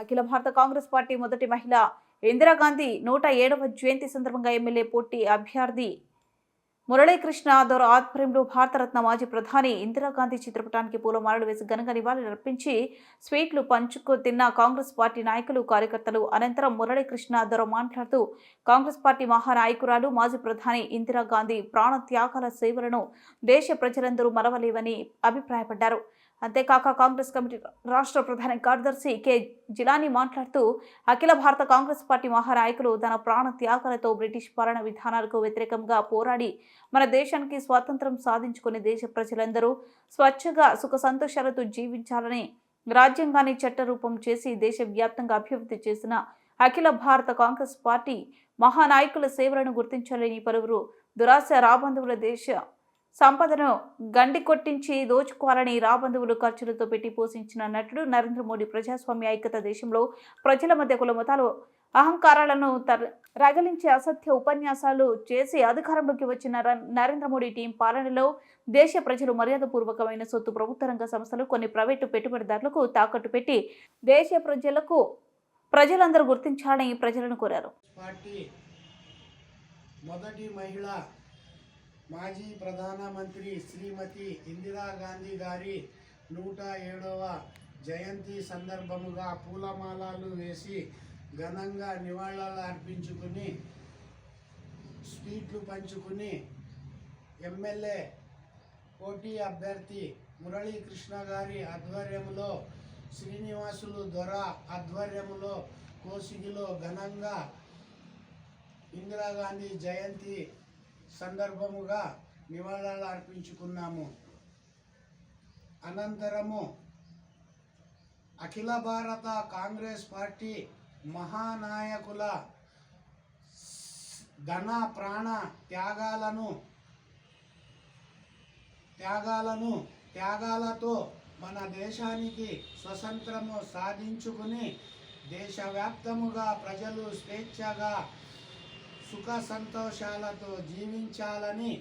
అఖిల భారత కాంగ్రెస్ పార్టీ మొదటి మహిళ ఇందిరాగాంధీ నూట ఏడవ జయంతి సందర్భంగా ఎమ్మెల్యే పోటీ అభ్యర్థి. మురళీకృష్ణ దొర ఆధ్వర్యంలో భారతరత్న మాజీ ప్రధాని ఇందిరాగాంధీ చిత్రపటానికి పూలమాలలు వేసి ఘనంగా నివాళులర్పించి స్వీట్లు పంచుకు తిన్న కాంగ్రెస్ పార్టీ నాయకులు కార్యకర్తలు అనంతరం మురళీకృష్ణ దొర మాట్లాడుతూ కాంగ్రెస్ పార్టీ మహానాయకురాలు మాజీ ప్రధాని ఇందిరాగాంధీ ప్రాణ త్యాగాల సేవలను దేశ ప్రజలందరూ మరవలేవని అభిప్రాయపడ్డారు. అంతేకాక కాంగ్రెస్ కమిటీ రాష్ట్ర ప్రధాన కార్యదర్శి కె జిలానీ మాట్లాడుతూ అఖిల భారత కాంగ్రెస్ పార్టీ మహానాయకులు తన ప్రాణ త్యాగాలతో బ్రిటిష్ పాలన విధానాలకు వ్యతిరేకంగా పోరాడి మన దేశానికి స్వాతంత్రం సాధించుకుని దేశ ప్రజలందరూ స్వచ్ఛగా సుఖ సంతోషాలతో జీవించాలని రాజ్యాంగాన్ని చట్టరూపం చేసి దేశవ్యాప్తంగా అభివృద్ధి చేసిన అఖిల భారత కాంగ్రెస్ పార్టీ మహానాయకుల సేవలను గుర్తించాలని పలువురు దురాశ రాబంధువుల దేశ సంపదను గండి కొట్టించి దోచుకోవాలని రాబంధువులు ఖర్చులతో పెట్టి పోషించిన నటుడు నరేంద్ర మోడీ ప్రజాస్వామ్య ఐక్యత దేశంలో ప్రజల మధ్య కుల మతాలు అహంకారాలను తర అసత్య ఉపన్యాసాలు చేసి అధికారంలోకి వచ్చిన నరేంద్ర మోడీ టీం పాలనలో దేశ ప్రజలు మర్యాదపూర్వకమైన సొత్తు ప్రభుత్వ రంగ సంస్థలు కొన్ని ప్రైవేటు పెట్టుబడిదారులకు తాకట్టు పెట్టి దేశ ప్రజలకు ప్రజలందరూ గుర్తించాలని ప్రజలను కోరారు. మొదటి మహిళ మాజీ ప్రధానమంత్రి శ్రీమతి ఇందిరాగాంధీ గారి నూట ఏడవ జయంతి సందర్భముగా పూలమాలలు వేసి ఘనంగా నివాళులు అర్పించుకుని స్వీట్లు పంచుకుని ఎమ్మెల్యే పోటీ అభ్యర్థి మురళీకృష్ణ గారి ఆధ్వర్యంలో శ్రీనివాసులు దొర ఆధ్వర్యంలో కోసిగిలో ఘనంగా ఇందిరాగాంధీ జయంతి సందర్భముగా నివాళులు అర్పించుకున్నాము. అనంతరము అఖిల భారత కాంగ్రెస్ పార్టీ మహానాయకుల ధన ప్రాణ త్యాగాలను త్యాగాలను త్యాగాలతో మన దేశానికి స్వతంత్రము సాధించుకుని దేశవ్యాప్తముగా ప్రజలు స్వేచ్ఛగా సుఖ సంతోషాలతో జీవించాలని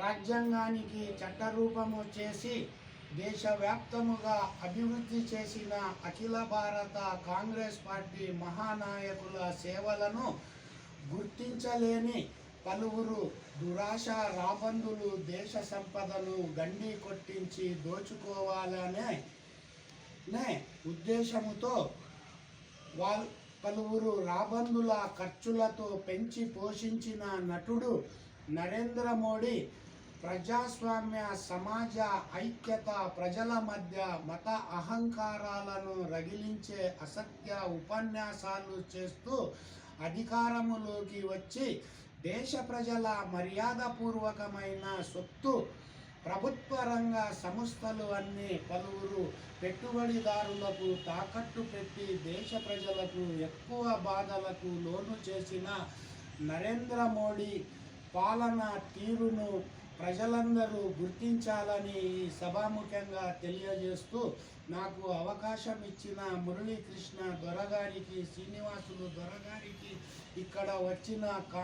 రాజ్యాంగానికి చట్టరూపము చేసి దేశవ్యాప్తముగా అభివృద్ధి చేసిన అఖిల భారత కాంగ్రెస్ పార్టీ మహానాయకుల సేవలను గుర్తించలేని పలువురు దురాశ రాబందులు దేశ సంపదను గండి కొట్టించి దోచుకోవాలనే నే ఉద్దేశముతో వాల్ పలువురు రాబందుల ఖర్చులతో పెంచి పోషించిన నటుడు నరేంద్ర మోడీ ప్రజాస్వామ్య సమాజ ఐక్యత ప్రజల మధ్య మత అహంకారాలను రగిలించే అసత్య ఉపన్యాసాలు చేస్తూ అధికారములోకి వచ్చి దేశ ప్రజల మర్యాదపూర్వకమైన సొత్తు ప్రభుత్వ రంగ సంస్థలు అన్ని పలువురు పెట్టుబడిదారులకు తాకట్టు పెట్టి దేశ ప్రజలకు ఎక్కువ బాధలకు లోను చేసిన నరేంద్ర మోడీ పాలన తీరును ప్రజలందరూ గుర్తించాలని ఈ సభాముఖ్యంగా తెలియజేస్తూ నాకు అవకాశం ఇచ్చిన మురళీకృష్ణ దొరగారికి శ్రీనివాసులు దొరగారికి ఇక్కడ వచ్చిన కా